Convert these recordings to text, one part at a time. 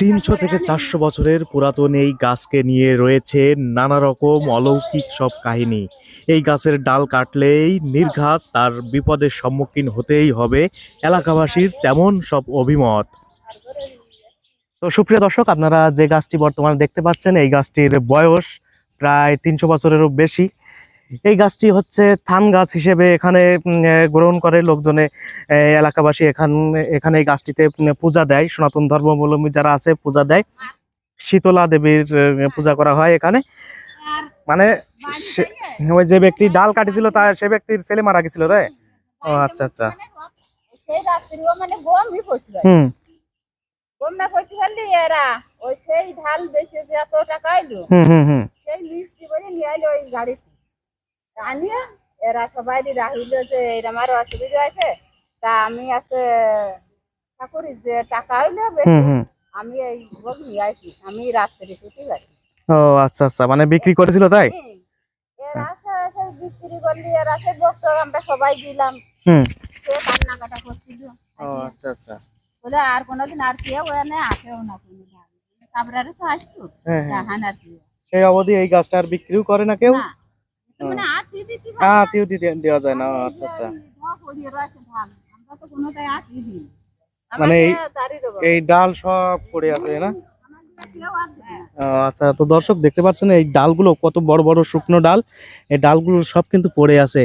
তিনশো থেকে চারশো বছরের পুরাতন এই গাছকে নিয়ে রয়েছে নানা রকম অলৌকিক সব কাহিনী। এই গাছের ডাল কাটলেই নির্ঘাত, তার বিপদের সম্মুখীন হতেই হবে এলাকাবাসীর তেমন সব অভিমত। তো সুপ্রিয় দর্শক, আপনারা যে গাছটি বর্তমানে দেখতে পাচ্ছেন, এই গাছটির বয়স প্রায় তিনশো বছরেরও বেশি। এই গাছটি হচ্ছে থান গাছ হিসেবে এখানে গ্রহণ করে লোকজনে এলাকাবাসী এখান এখানে এই গাছটিতে পূজা দেয়। সনাতন ধর্মাবলম্বী যারা আছে পূজা দেয়। শীতলা দেবীর পূজা করা হয় এখানে। মানে ওই যে ব্যক্তি ডাল কাটিছিল তার সে ব্যক্তির ছেলে মারা গেছিল তাই ও আচ্ছা আচ্ছা। মানে হুম। গম না পড়তে পারলি এরা ওই সেই ঢাল বেশি যে এত টাকা আইলো হুম হুম হুম সেই মিষ্টি বলে নিয়ে আইলো ওই গাড়িতে আনিয়ে এরা সবাই রাহিল যে এরম আরও অসুবিধা আছে তা আমি আছে ঠাকুরের যে টাকা হুম আমি এই গম নিয়ে আইছি। আমি রাত্রে ছুটি পারি। ও আচ্ছা আচ্ছা। মানে বিক্রি করেছিল তাই? এরা সেই বিক্রি করলি এরা সেই বক্ত আমরা সবাই দিলাম। হুম। সে কান্নাকাটা করছিল। ও আচ্ছা আচ্ছা। বলে আর কোনোদিন আর কেউ এনে আসেও না কোনো তারপরে তো আসতো হ্যাঁ হ্যাঁ। সেই অবধি এই গাছটা আর বিক্রিও করে না কেউ? না। মানে দিতে দেওয়া যায় না আচ্ছা আচ্ছা। মানে এই- এই ডাল সব পড়ে আছে না? আচ্ছা তো দর্শক দেখতে পাচ্ছেন এই ডালগুলো কত বড় বড় শুকনো ডাল। এই ডালগুলো সব কিন্তু পড়ে আছে।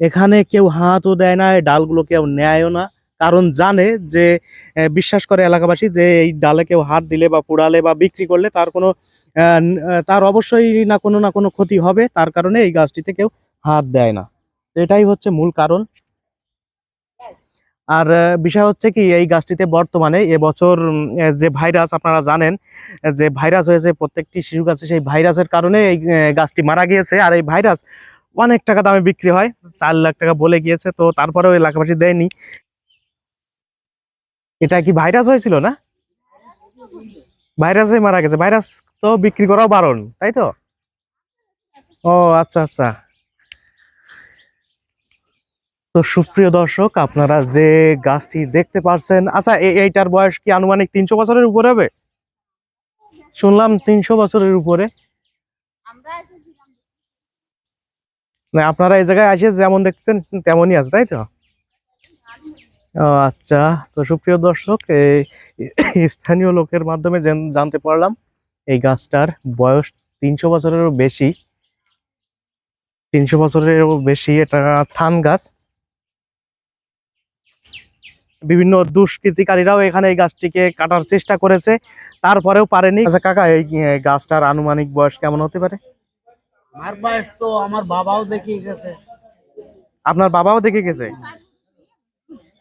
এখানে কেউ হাতও দেয় না এই ডালগুলো কেউ নেয়ও না। কারণ জানে যে বিশ্বাস করে এলাকাবাসী যে এই ডালে কেউ হাত দিলে বা পোড়ালে বা বিক্রি করলে তার কোনো তার অবশ্যই না কোনো না কোনো ক্ষতি হবে, তার কারণে এই গাছটিতে কেউ হাত দেয় না। এটাই হচ্ছে মূল কারণ। আর বিষয় হচ্ছে কি, এই গাছটিতে বর্তমানে এবছর যে ভাইরাস আপনারা জানেন যে ভাইরাস হয়েছে, প্রত্যেকটি শিশু গাছে সেই ভাইরাসের কারণে এই গাছটি মারা গিয়েছে। আর এই ভাইরাস অনেক টাকা দামে বিক্রি হয়, চার লাখ টাকা বলে গিয়েছে, তো তারপরেও এলাকাবাসী দেয়নি। এটা কি ভাইরাস হয়েছিল না? ভাইরাসে মারা গেছে। ভাইরাস তো বিক্রি করাও বারণ, তাই তো? ও আচ্ছা আচ্ছা। তো সুপ্রিয় দর্শক, আপনারা যে গাছটি দেখতে পারছেন আচ্ছা এইটার বয়স কি আনুমানিক তিনশো বছরের উপরে হবে? শুনলাম তিনশো বছরের উপরে। না আপনারা এই জায়গায় আসে যেমন দেখছেন, তেমনই আছে, তাই তো? ও আচ্ছা। তো সুপ্রিয় দর্শক এই স্থানীয় লোকের মাধ্যমে জানতে পারলাম এই গাছটার বয়স তিনশো বছরেরও বেশি। তিনশো বছরেরও বেশি এটা থান গাছ। বিভিন্ন দুষ্কৃতিকারীরাও এখানে এই গাছটিকে কাটার চেষ্টা করেছে তারপরেও পারেনি। আচ্ছা কাকা এই গাছটার আনুমানিক বয়স কেমন হতে পারে? আমার বয়স তো আমার বাবাও দেখে গেছে। আপনার বাবাও দেখে গেছে?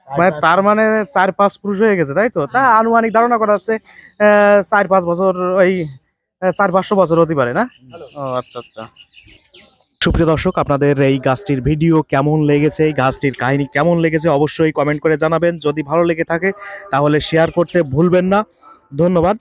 মানে তার মানে চার পাঁচ পুরুষ হয়ে গেছে তাই তো? তা আনুমানিক ধারণা করা আছে চার পাঁচ বছর ওই চার পাঁচশো বছর হতে পারে না? ও আচ্ছা আচ্ছা। সুপ্রিয় দর্শক আপনাদের এই গাছটির ভিডিও কেমন লেগেছে এই গাছটির কাহিনী কেমন লেগেছে অবশ্যই কমেন্ট করে জানাবেন। যদি ভালো লেগে থাকে তাহলে শেয়ার করতে ভুলবেন না। ধন্যবাদ।